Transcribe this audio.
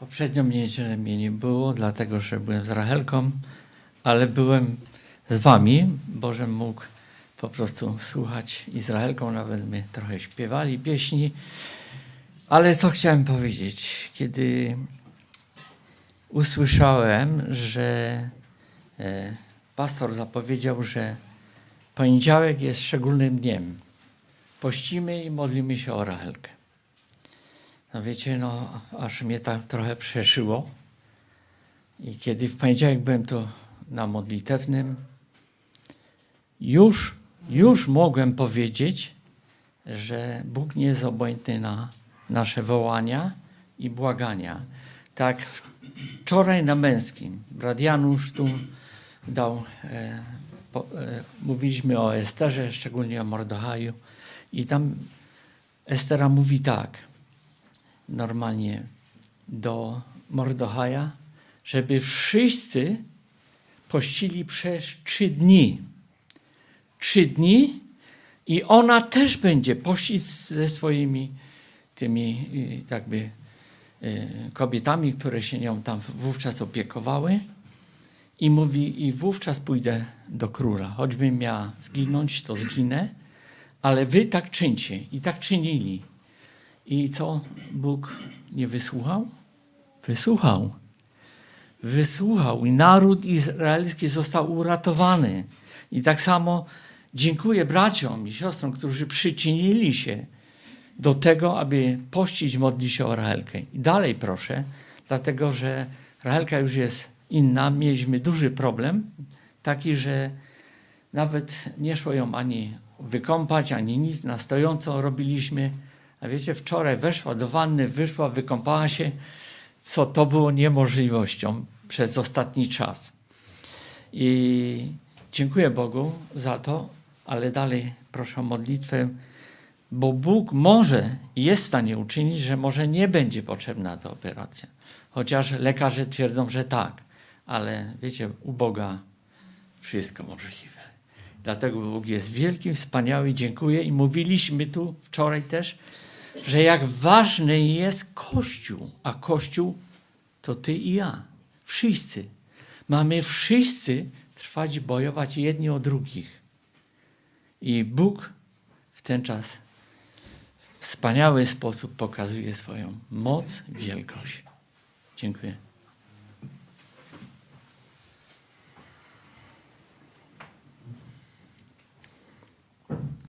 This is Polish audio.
Poprzednio niedzielę mnie nie było, dlatego że byłem z Rachelką, ale byłem z wami, Boże mógł po prostu słuchać i z Rachelką nawet my trochę śpiewali pieśni. Ale co chciałem powiedzieć, kiedy usłyszałem, że e, pastor zapowiedział, że poniedziałek jest szczególnym dniem. Pościmy i modlimy się o Rachelkę. No wiecie, no aż mnie tak trochę przeszyło. I kiedy w poniedziałek byłem tu na modlitewnym, już, już mogłem powiedzieć, że Bóg nie jest obojętny na nasze wołania i błagania. Tak wczoraj na męskim brat Janusz tu dał, e, po, e, mówiliśmy o Esterze, szczególnie o Mordechaju i tam Estera mówi tak, normalnie do Mordochaja, żeby wszyscy pościli przez trzy dni. Trzy dni i ona też będzie pościć ze swoimi tymi y, jakby y, kobietami, które się nią tam wówczas opiekowały. I mówi, i wówczas pójdę do króla. Choćbym miała zginąć, to zginę, ale wy tak czyńcie. I tak czynili. I co Bóg nie wysłuchał? Wysłuchał. Wysłuchał i naród izraelski został uratowany. I tak samo dziękuję braciom i siostrom, którzy przyczynili się do tego, aby pościć, modlić się o Rahelkę. I dalej proszę, dlatego że Rahelka już jest inna. Mieliśmy duży problem, taki, że nawet nie szło ją ani wykąpać, ani nic. Na stojąco robiliśmy. A wiecie, wczoraj weszła do wanny, wyszła, wykąpała się, co to było niemożliwością przez ostatni czas. I dziękuję Bogu za to, ale dalej proszę o modlitwę, bo Bóg może jest w stanie uczynić, że może nie będzie potrzebna ta operacja. Chociaż lekarze twierdzą, że tak, ale wiecie, u Boga wszystko możliwe. Dlatego Bóg jest wielkim, wspaniały, dziękuję i mówiliśmy tu wczoraj też, że jak ważny jest Kościół, a Kościół to ty i ja. Wszyscy. Mamy wszyscy trwać bojować jedni o drugich. I Bóg w ten czas w wspaniały sposób pokazuje swoją moc, wielkość. Dziękuję.